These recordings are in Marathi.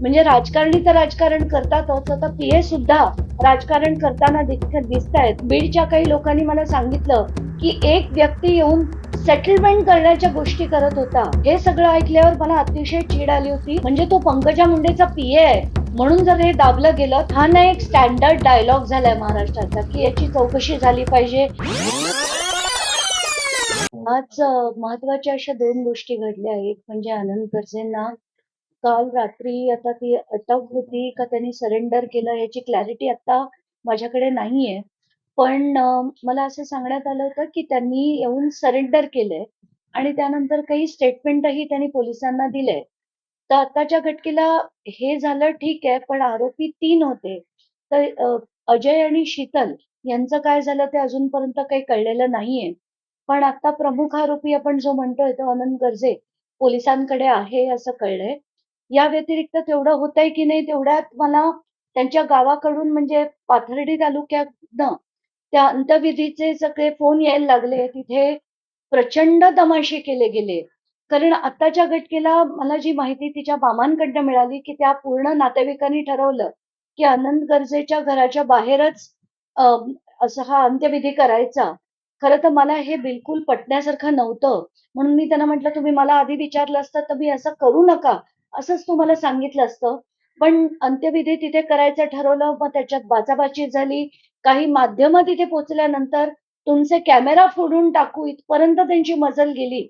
म्हणजे राजकारणी तर राजकारण करतातच आता पीए सुद्धा राजकारण करताना दिसत आहेत बीडच्या काही लोकांनी मला सांगितलं की एक व्यक्ती येऊन सेटलमेंट करण्याच्या गोष्टी करत होता. हे सगळं ऐकल्यावर मला अतिशय चीड आली होती. म्हणजे तो पंकजा मुंडेचा पीए आहे. म्हणून जर हे दाबलं गेलं हा ना एक स्टँडर्ड डायलॉग झालाय महाराष्ट्राचा की याची चौकशी झाली पाहिजे. आज महत्त्वाच्या अशा दोन गोष्टी घडल्या. एक म्हणजे आनंद गर्जेंना काल रात्री आता ती अटक होती का त्यांनी सरेंडर केलं याची क्लॅरिटी आता माझ्याकडे नाहीये. पण मला असं सांगण्यात आलं होतं की त्यांनी येऊन सरेंडर केलंय आणि त्यानंतर काही स्टेटमेंटही त्यांनी पोलिसांना दिले तर आताच्या घटकेला हे झालं ठीक आहे पण आरोपी तीन होते. तर अजय आणि शीतल यांचं काय झालं ते अजूनपर्यंत काही कळलेलं नाहीये. पण आता प्रमुख आरोपी आपण जो म्हणतोय तो आनंद गर्जे पोलिसांकडे आहे असं कळलंय. या व्यतिरिक्त तेवढं होतंय की नाही तेवढ्यात मला त्यांच्या गावाकडून म्हणजे पाथर्डी तालुक्यातनं त्या अंत्यविधीचे सगळे फोन यायला लागले. तिथे प्रचंड तमाशे केले गेले. कारण आताच्या घटकेला मला जी माहिती तिच्या मामांकडनं मिळाली की त्या पूर्ण नातेवाईकांनी ठरवलं की आनंद गरजेच्या घराच्या बाहेरच असं हा अंत्यविधी करायचा. खरं तर मला हे बिलकुल पटण्यासारखं नव्हतं. म्हणून मी त्यांना म्हटलं तुम्ही मला आधी विचारलं असतं तर मी असं करू नका. असंच तुम्हाला सांगितलं असतं. पण अंत्यविधी तिथे करायचं ठरवलं मग त्याच्यात बाचाबाची झाली. काही माध्यमं तिथे पोहोचल्यानंतर तुमचे कॅमेरा फोडून टाकू इथपर्यंत त्यांची मजल गेली.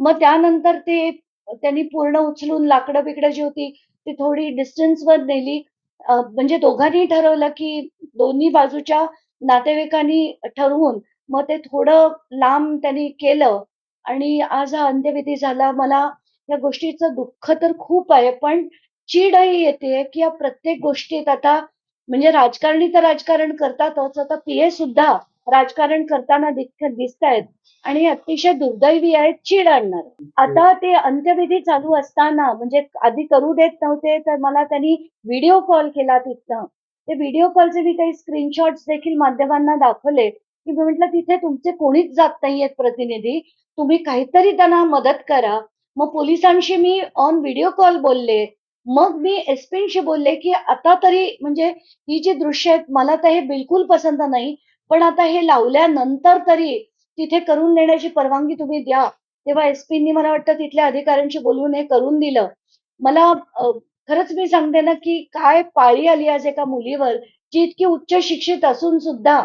मग त्यानंतर ते त्यांनी पूर्ण उचलून लाकडं बिकडं जी होती ती थोडी डिस्टन्सवर नेली. म्हणजे दोघांनी ठरवलं की दोन्ही बाजूच्या नातेवाईकांनी ठरवून मग ते थोडं लांब त्यांनी केलं. आणि आज हा अंत्यविधी झाला. मला या गोष्टीचं दुःख तर खूप आहे पण चीडही येते की या प्रत्येक गोष्टीत आता म्हणजे राजकारणी तर राजकारण करतातच आता पीए सुद्धा राजकारण करताना दिसत आहेत आणि हे अतिशय दुर्दैवी आहे चीड आणणार. आता ते अंत्यविधी चालू असताना म्हणजे आधी करू देत नव्हते तर मला त्यांनी व्हिडिओ कॉल केला तिथनं. ते व्हिडिओ कॉलचे मी काही स्क्रीनशॉट्स देखील माध्यमांना दाखवले की मी म्हटलं तिथे तुमचे कोणीच जात नाहीयेत प्रतिनिधी. तुम्ही काहीतरी त्यांना मदत करा. मग पोलिसांशी मी ऑन व्हिडिओ कॉल बोलले. मग मी एसपींशी बोलले की आता तरी म्हणजे ही जी दृश्य आहेत मला तर हे बिलकुल पसंत नाही पण आता हे लावल्यानंतर तरी तिथे करून देण्याची परवानगी तुम्ही द्या. तेव्हा एसपींनी मला वाटतं तिथल्या अधिकाऱ्यांशी बोलून हे करून दिलं. मला खरंच मी सांगते ना की काय पाळी आली आज एका मुलीवर जी इतकी उच्च शिक्षित असून सुद्धा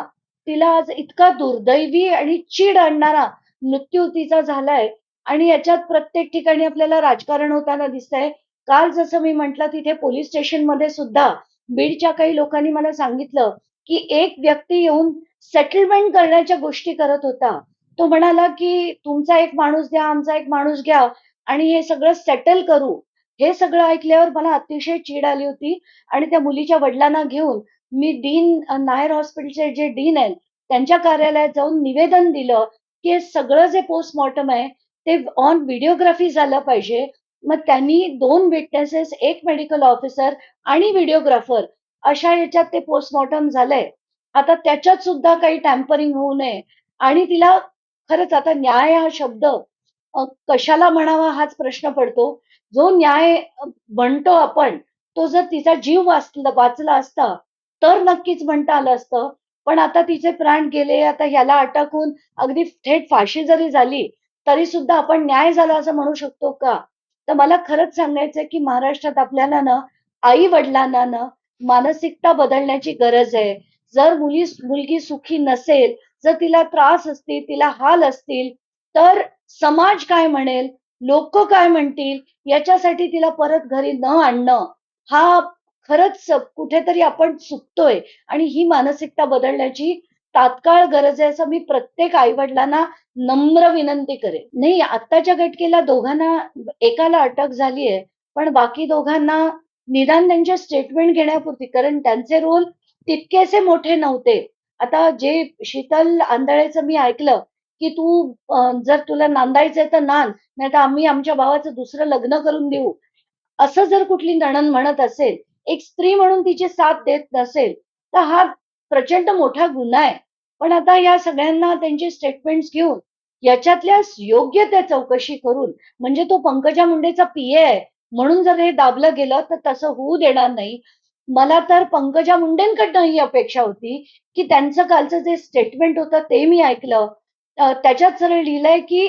तिला आज इतका दुर्दैवी आणि चीड आणणारा मृत्यू तिचा झालाय. आणि याच्यात प्रत्येक ठिकाणी आपल्याला राजकारण होताना दिसतंय. काल जसं मी म्हंटल तिथे पोलीस स्टेशनमध्ये सुद्धा बीडच्या काही लोकांनी मला सांगितलं की एक व्यक्ती येऊन सेटलमेंट करण्याच्या गोष्टी करत होता. तो म्हणाला की तुमचा एक माणूस द्या आमचा एक माणूस घ्या आणि हे सगळं सेटल करू. हे सगळं ऐकल्यावर मला अतिशय चीड आली होती आणि त्या मुलीच्या वडिलांना घेऊन मी डीन नायर हॉस्पिटलचे जे डीन आहेत त्यांच्या कार्यालयात जाऊन निवेदन दिलं की हे सगळं जे पोस्टमॉर्टम आहे ते ऑन व्हिडिओग्राफी झालं पाहिजे. मग त्यांनी दोन विटनेसेस एक मेडिकल ऑफिसर आणि व्हिडिओग्राफर अशा याच्यात ते पोस्टमॉर्टम झालंय. आता त्याच्यात सुद्धा काही टॅम्परिंग होऊ नये. आणि तिला खरंच आता न्याय हा शब्द कशाला म्हणावा हाच प्रश्न पडतो. जो न्याय म्हणतो आपण तो जर तिचा जीव वाचला वाचला असता तर नक्कीच म्हणता आलं असतं. पण आता तिचे प्राण गेले आता ह्याला अटकून अगदी थेट फाशी जरी झाली तरी सुद्धा आपण न्याय झाला असं म्हणू शकतो का? तर मला खरंच सांगायचंय की महाराष्ट्रात आपल्याला ना आई वडिलांना ना मानसिकता बदलण्याची गरज आहे. जर मुली मुलगी सुखी नसेल जर तिला त्रास असतील तिला हाल असतील तर समाज काय म्हणेल? लोक काय म्हणतील? याच्यासाठी तिला परत घरी न आणणं हा खरंच कुठेतरी आपण चुकतोय. आणि ही मानसिकता बदलण्याची तात्काळ गरज आहे असं मी प्रत्येक आई वडिलांना नम्र विनंती करेन. नाही आत्ताच्या घटकेला दोघांना एकाला अटक झाली आहे पण बाकी दोघांना निदान त्यांचे स्टेटमेंट घेण्यापुरती कारण त्यांचे रोल तितकेसे मोठे नव्हते. आता जे शीतल आंधळेचं मी ऐकलं की तू जर तुला नांदायचंय तर नांद नाही तर आम्ही आमच्या भावाचं दुसरं लग्न करून देऊ. असं जर कुठली नणन म्हणत असेल एक स्त्री म्हणून तिची साथ देत नसेल तर हा प्रचंड मोठा गुन्हा आहे. पण आता या सगळ्यांना त्यांचे स्टेटमेंट्स घेऊन याच्यातल्या योग्य त्या चौकशी करून म्हणजे तो पंकजा मुंडेचा पीए आहे म्हणून जर हे दाबलं गेलं तर तसं होऊ देणार नाही. मला तर पंकजा मुंडेंकडनं ही अपेक्षा होती की त्यांचं कालचं जे स्टेटमेंट होतं ते मी ऐकलं. त्याच्यात सरळ लिहिलंय की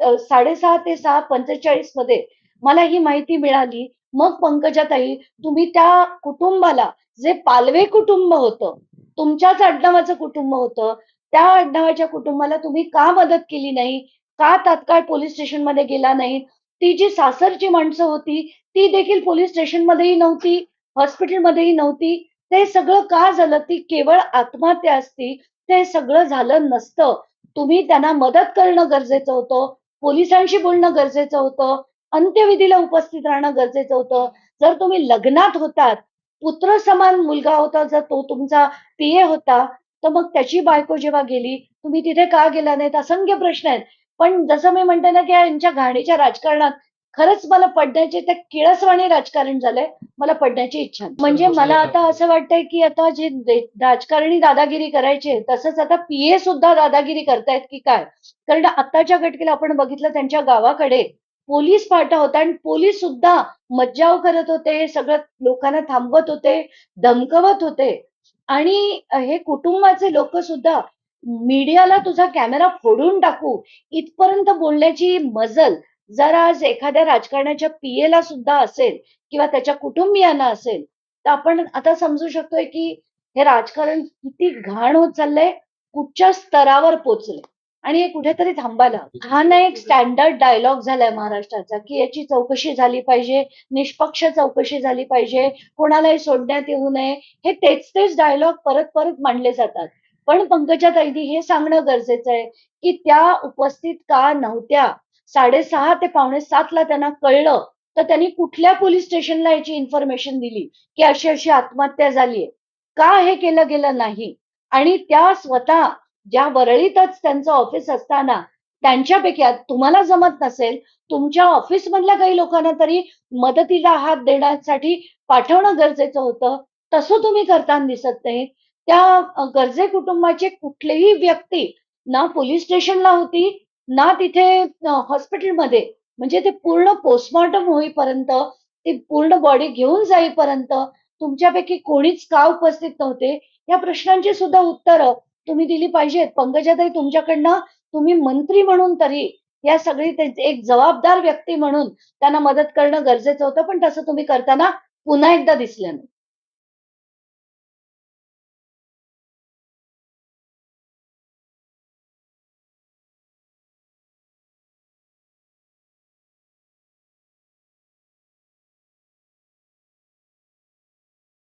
साडेसहा ते सहा पंचेचाळीसमध्ये मला ही माहिती मिळाली. मग पंकजाताई तुम्ही त्या कुटुंबाला जे पालवे कुटुंब होतं तुमच्याच आडनावाचं कुटुंब होतं. त्या आडनावाच्या कुटुंबाला तुम्ही का मदत केली नाही? का तात्काळ पोलीस स्टेशनमध्ये गेला नाही? ती जी सासरची माणसं होती ती देखील पोलीस स्टेशनमध्येही नव्हती हॉस्पिटलमध्येही नव्हती. ते सगळं का झालं? ती केवळ आत्महत्या असती. ते सगळं झालं नसतं. तुम्ही त्यांना मदत करणं गरजेचं होतं. पोलिसांशी बोलणं गरजेचं होतं. अंत्यविधीला उपस्थित राहणं गरजेचं होतं. जर तुम्ही लग्नात होतात पुत्र समान मुलगा होता जर तो तुमचा पीए होता तर मग त्याची बायको जेव्हा गेली तुम्ही तिथे का गेला नाहीत? असंख्य प्रश्न आहेत. पण जसं मी म्हणते ना की यांच्या घाणीच्या राजकारणात खरंच मला पडण्याचे ते किळसवाणी राजकारण झालंय मला पडण्याची इच्छा. म्हणजे मला आता असं वाटतंय की आता जे राजकारणी दादागिरी करायचे तसंच आता पीए सुद्धा दादागिरी करतायत की काय? कारण आताच्या घटकेला आपण बघितलं त्यांच्या गावाकडे पोलीस फाटा होता आणि पोलीस सुद्धा मज्जाव करत होते सगळं लोकांना थांबवत होते धमकवत होते. आणि हे कुटुंबाचे लोक सुद्धा मीडियाला तुझा कॅमेरा फोडून टाकू इथपर्यंत बोलण्याची मजल जर आज एखाद्या राजकारणाच्या पीएला सुद्धा असेल किंवा त्याच्या कुटुंबियांना असेल तर आपण आता समजू शकतोय की हे राजकारण किती घाण होत चाललंय कुठच्या स्तरावर पोचले आणि हे कुठेतरी थांबायला हा ना एक स्टँडर्ड डायलॉग झालाय महाराष्ट्राचा की याची चौकशी झाली पाहिजे निष्पक्ष चौकशी झाली पाहिजे कोणालाही सोडण्यात येऊ नये. हे तेच तेच डायलॉग परत परत मांडले जातात. पण पंकजा ताईनी हे सांगणं गरजेचं आहे की त्या उपस्थित का नव्हत्या? साडेसहा ते पावणे सातला त्यांना कळलं तर त्यांनी कुठल्या पोलीस स्टेशनला याची इन्फॉर्मेशन दिली की अशी अशी आत्महत्या झालीये? का हे केलं गेलं नाही? आणि त्या स्वतः ज्या वरळीतच त्यांचं ऑफिस असताना त्यांच्यापैकी तुम्हाला जमत नसेल तुमच्या ऑफिस मधल्या काही लोकांना तरी मदतीला हात देण्यासाठी पाठवणं गरजेचं होतं. तसं तुम्ही करताना दिसत नाही. त्या गरजे कुटुंबाचे कुठलीही व्यक्ती ना पोलीस स्टेशनला होती ना तिथे हॉस्पिटलमध्ये म्हणजे ते पूर्ण पोस्टमॉर्टम होईपर्यंत ती पूर्ण बॉडी घेऊन जाईपर्यंत तुमच्यापैकी कोणीच का उपस्थित नव्हते? या प्रश्नांची सुद्धा उत्तरं तुम्ही दिली पाहिजेत. पंकजाताई तुमच्याकडनं तुम्ही मंत्री म्हणून तरी या सगळी एक जबाबदार व्यक्ती म्हणून त्यांना मदत करणं गरजेचं होतं पण तसं तुम्ही करताना पुन्हा एकदा दिसलं नाही